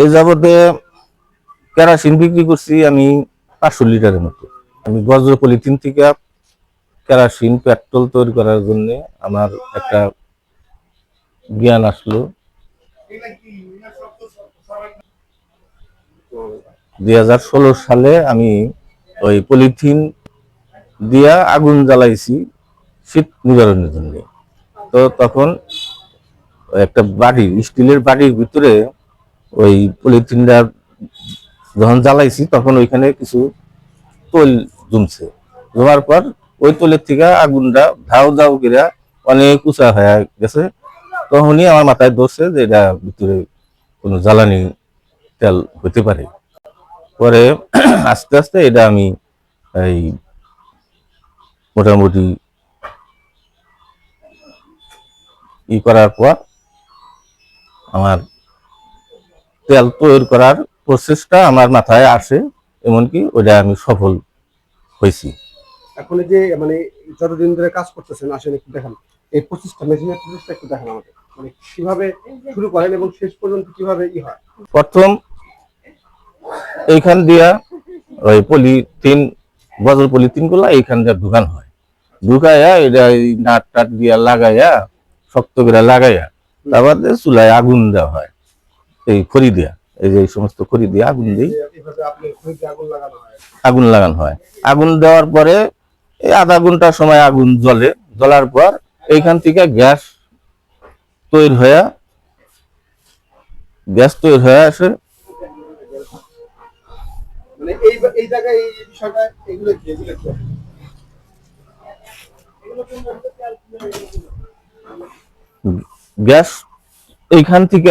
এই যাবতে কেরাসিন বিক্রি করছি আমি পাঁচশো লিটারের মতো। আমি বজ্র পলিথিন থেকে কেরাসিন, পেট্রোল তৈরি করার জন্য আমার একটা জ্ঞান আসলো। দুই হাজার ষোলো সালে আমি ওই পলিথিন দিয়া আগুন জ্বালাইছি শীত নিবারণের জন্য। তো তখন একটা বাড়ি, স্টিলের বাড়ির ভিতরে ওই পলিথিনটা যখন জ্বালাইছি, তখন ওইখানে কিছু তৈল জমছে। জমার পর ওই তৈলের থেকে আগুনটা ধাও ধাও করে অনেক উঁচা হয়ে গেছে। তখনই আমার মাথায় ধরছে যে এটা ভিতরে কোনো জ্বালানি তেল হতে পারে। পরে আস্তে আস্তে এটা আমি এই মোটামুটি ই করার পর আমার তেল তৈরি করার প্রসেসটা আমার মাথায় আসে এমনকি ওটা আমি সফল হয়েছি। এখন যে মানে যতদিন ধরে কাজ করতেছেন আসেন একটু দেখান। এই প্রচেষ্টা মেশিনের প্রচেষ্টা একটু দেখান আমাদের মানে কীভাবে শুরু করেন এবং শেষ পর্যন্ত কীভাবে ই হয়? প্রথম এইখান দিয়া ওই পলি পলিথিন বজল পলিথিনগুলা এইখান দিয়ে ঢুকান হয়। ঢুকাইয়া এটা নাট টাট দিয়া লাগাইয়া শক্ত করে লাগাইয়া তারপর চুলায় আগুন দেওয়া হয়। এই খড়ি দিয়া এই যে এই সমস্ত খড়ি দিয়ে আগুন দিই আগুন লাগানো হয়। আগুন দেওয়ার পরে এই আধা ঘণ্টার সময় আগুন জ্বলে জ্বলার পর এইখান থেকে গ্যাস তৈরি হয়ে গ্যাস তৈরি হয়ে আসে। মানে গ্যাস এইখান থেকে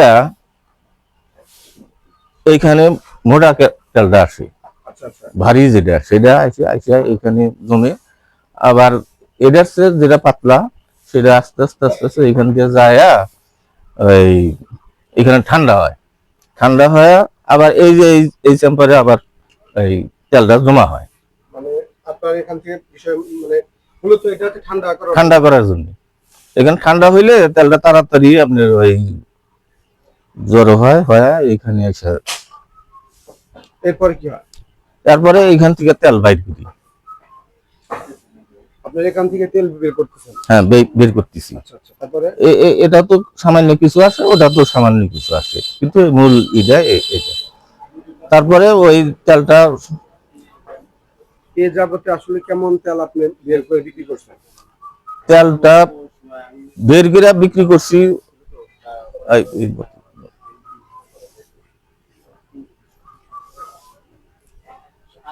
এইখানে মোটা তেলটা আসে। আচ্ছা আচ্ছা। ভারী যেটা সেটা আসে আসে এখানে জমে। আবার এটার যেটা পাতলা সেটা আস্তে আস্তে আস্তে আস্তে এখান দিয়ে যায় ওই এখানে ঠান্ডা হয়। ঠান্ডা হয় আবার এই যে এই- চেম্পারে আবার এই তেলটা জমা হয়। মানে এখান থেকে বিষয় মানে ঠান্ডা করার জন্য। এখানে ঠান্ডা হইলে তেলটা তাড়াতাড়ি আপনার ওই জড়ো হয় হয় এখানে এসে। এরপরে কি হয়? তারপরে এইখান থেকে তেল বাইর করি। আপনার এখান থেকে তেল বের করতেছেন? হ্যাঁ বের করতেছি। আচ্ছা আচ্ছা তারপরে? এটা তো সামান্য কিছু আছে ওটা তো সামান্য কিছু আছে। কিন্তু মূল এটা। তারপরে ওই তেলটা এ যাবতে আসলে কেমন তেল আপনি বের করে বিক্রি করছেন? তেলটা বের করে বিক্রি করছি।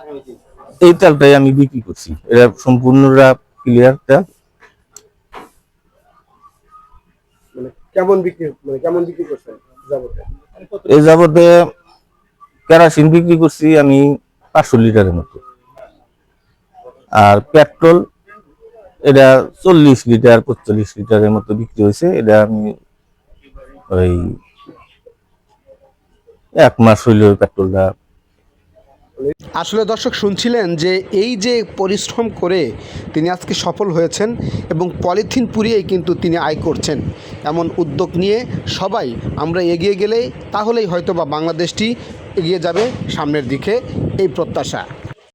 এই- এই আমি বিক্রি করছি। এটা সম্পূর্ণটা ক্লিয়ার তেল। মানে কেমন বিক্রি মানে কেমন বিক্রি করছেন যাবতে? এই যাবতে কেরাসিন বিক্রি করছি আমি পাঁচশো লিটারের মতো। আর পেট্রোল এটা চল্লিশ লিটার পঁচল্লিশ লিটারের মতো বিক্রি হয়েছে। এটা আমি ওই এক মাস হইল ওই পেট্রোলটা আসলে দর্শক শুনছিলেন যে এই যে পরিশ্রম করে তিনি আজকে সফল হয়েছেন এবং পলিথিন পুড়িয়েই কিন্তু তিনি আয় করছেন। এমন উদ্যোগ নিয়ে সবাই আমরা এগিয়ে গেলে তাহলেই হয়তো বা বাংলাদেশটি এগিয়ে যাবে সামনের দিকে। এই প্রত্যাশা।